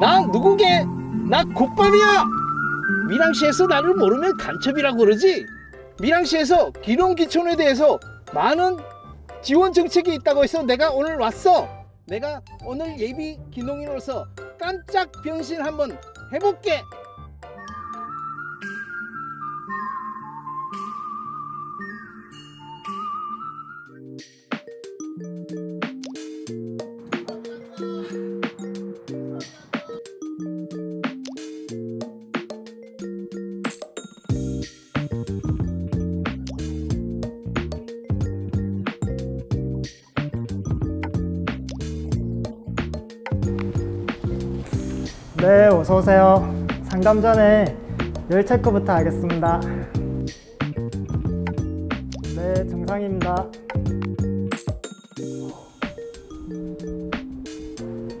나 누구게? 나 국밥이야. 밀양시에서 나를 모르면 간첩이라고 그러지. 밀양시에서 기농기촌에 대해서 많은 지원 정책이 있다고 해서 내가 오늘 왔어. 내가 오늘 예비 기농인으로서 깜짝 변신 한번 해볼게. 네, 어서 오세요. 상담 전에 열 체크부터 하겠습니다. 네, 정상입니다.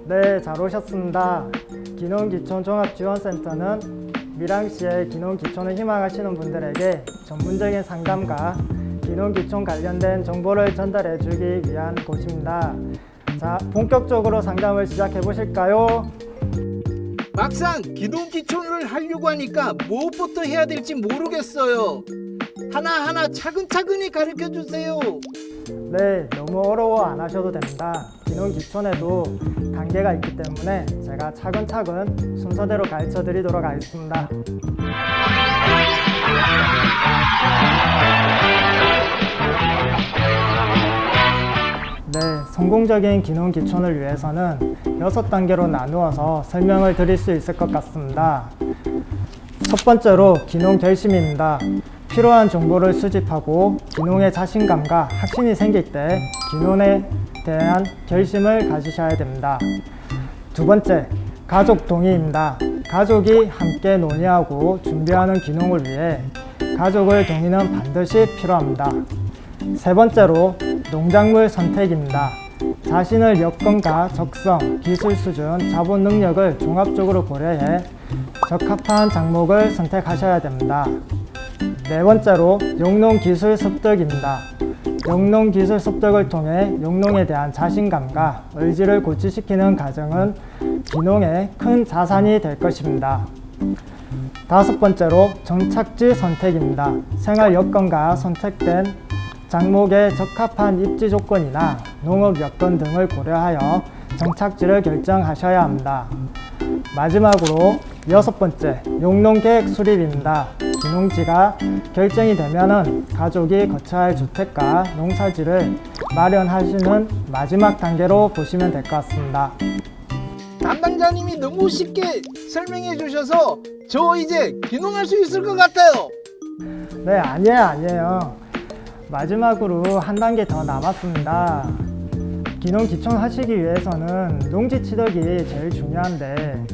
네, 잘 오셨습니다. 기농기촌종합지원센터는 밀양시의 기농기촌을 희망하시는 분들에게 전문적인 상담과 기농기촌 관련된 정보를 전달해 주기 위한 곳입니다. 자, 본격적으로 상담을 시작해 보실까요? 막상 기농기촌을 하려고 하니까 무엇부터 해야 될지 모르겠어요. 하나하나 차근차근히 가르쳐 주세요. 네, 너무 어려워 안 하셔도 됩니다. 기능 기촌에도 단계가 있기 때문에 제가 차근차근 순서대로 가르쳐 드리도록 하겠습니다. 네, 성공적인 기능 기촌을 위해서는 여섯 단계로 나누어서 설명을 드릴 수 있을 것 같습니다. 첫 번째로 기농 결심입니다. 필요한 정보를 수집하고 기농의 자신감과 확신이 생길 때 기농에 대한 결심을 가지셔야 됩니다. 두 번째, 가족 동의입니다. 가족이 함께 논의하고 준비하는 기농을 위해 가족을 동의는 반드시 필요합니다. 세 번째로 농작물 선택입니다. 자신의 여건과 적성, 기술 수준, 자본 능력을 종합적으로 고려해 적합한 작목을 선택하셔야 됩니다. 네 번째로 용농 기술 습득입니다. 용농 기술 습득을 통해 용농에 대한 자신감과 의지를 고취시키는 과정은 기농의 큰 자산이 될 것입니다. 다섯 번째로 정착지 선택입니다. 생활 여건과 선택된 작목의 적합한 입지 조건이나 농업 여건 등을 고려하여 정착지를 결정하셔야 합니다. 마지막으로 여섯 번째, 용농 계획 수립입니다. 기농지가 결정이 되면은 가족이 거처할 주택과 농사지를 마련하시는 마지막 단계로 보시면 될 것 같습니다. 담당자님이 너무 쉽게 설명해 주셔서 저 이제 기농할 수 있을 것 같아요. 네, 아니에요, 아니에요. 마지막으로 한 단계 더 남았습니다. 기농 기촌 하시기 위해서는 농지 취득이 제일 중요한데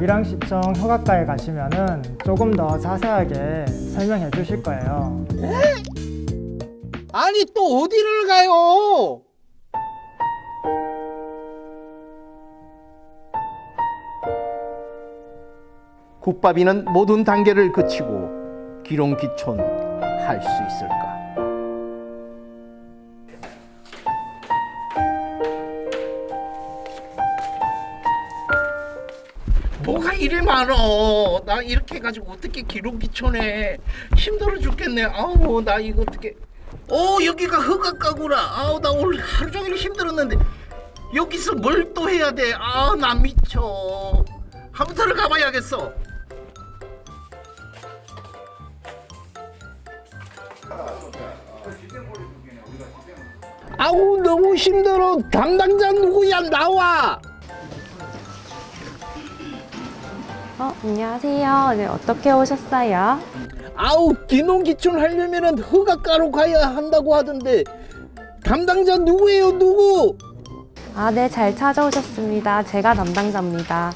밀양시청 허가과에 가시면은 조금 더 자세하게 설명해 주실 거예요. 아니 또 어디를 가요? 국밥이는 모든 단계를 거치고 기롱기촌 할 수 있을까? 뭐가 이리 많어? 나 이렇게 해가지고 어떻게 기롱기촌에 힘들어 죽겠네. 아우 나 이거 어떻게? 오 여기가 흑악가구나. 아우 나 오늘 하루 종일 힘들었는데 여기서 뭘 또 해야 돼? 아우 나 미쳐. 한번 들어가 봐야겠어. 아우 너무 힘들어. 담당자 누구야 나와. 어, 안녕하세요. 네, 어떻게 오셨어요? 아우 기농기촌 하려면은 흑악가로 가야 한다고 하던데 담당자 누구예요 누구? 아, 네, 잘 찾아오셨습니다. 제가 담당자입니다.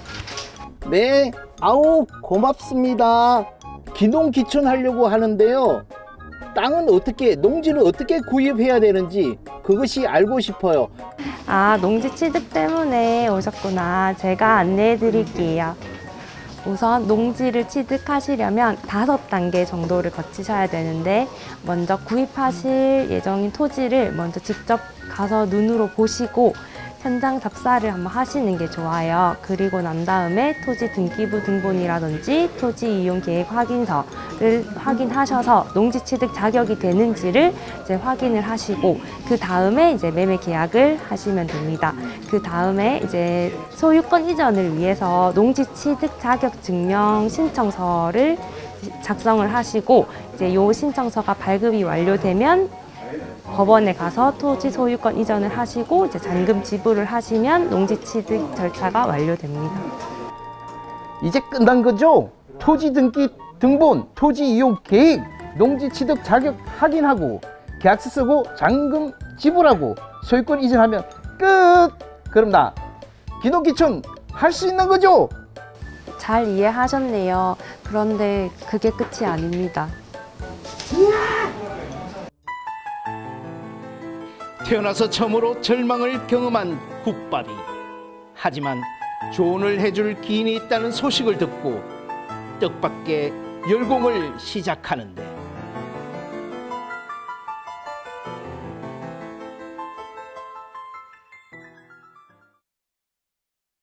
네 아우 고맙습니다 기농기촌 하려고 하는데요 땅은 어떻게 농지는 어떻게 구입해야 되는지 그것이 알고 싶어요 아, 농지 취득 때문에 오셨구나. 제가 안내해 드릴게요. 우선 농지를 취득하시려면 다섯 단계 정도를 거치셔야 되는데 먼저 구입하실 예정인 토지를 먼저 직접 가서 눈으로 보시고 현장 답사를 한번 하시는 게 좋아요. 그리고 난 다음에 토지 등기부 등본이라든지 토지 이용 계획 확인서를 확인하셔서 농지 취득 자격이 되는지를 이제 확인을 하시고 그 다음에 이제 매매 계약을 하시면 됩니다. 그 다음에 이제 소유권 이전을 위해서 농지 취득 자격 증명 신청서를 작성을 하시고 이제 요 신청서가 발급이 완료되면 법원에 가서 토지 소유권 이전을 하시고 이제 잔금 지불을 하시면 농지 취득 절차가 완료됩니다. 이제 끝난 거죠? 토지 등기 등본, 토지 이용 계획, 농지 취득 자격 확인하고 계약서 쓰고 잔금 지불하고 소유권 이전하면 끝. 그럼 나 기농기촌 할 수 있는 거죠? 잘 이해하셨네요. 그런데 그게 끝이 아닙니다. 태어나서 처음으로 절망을 경험한 국밥이. 하지만 조언을 해줄 기인이 있다는 소식을 듣고 뜻밖의 열공을 시작하는데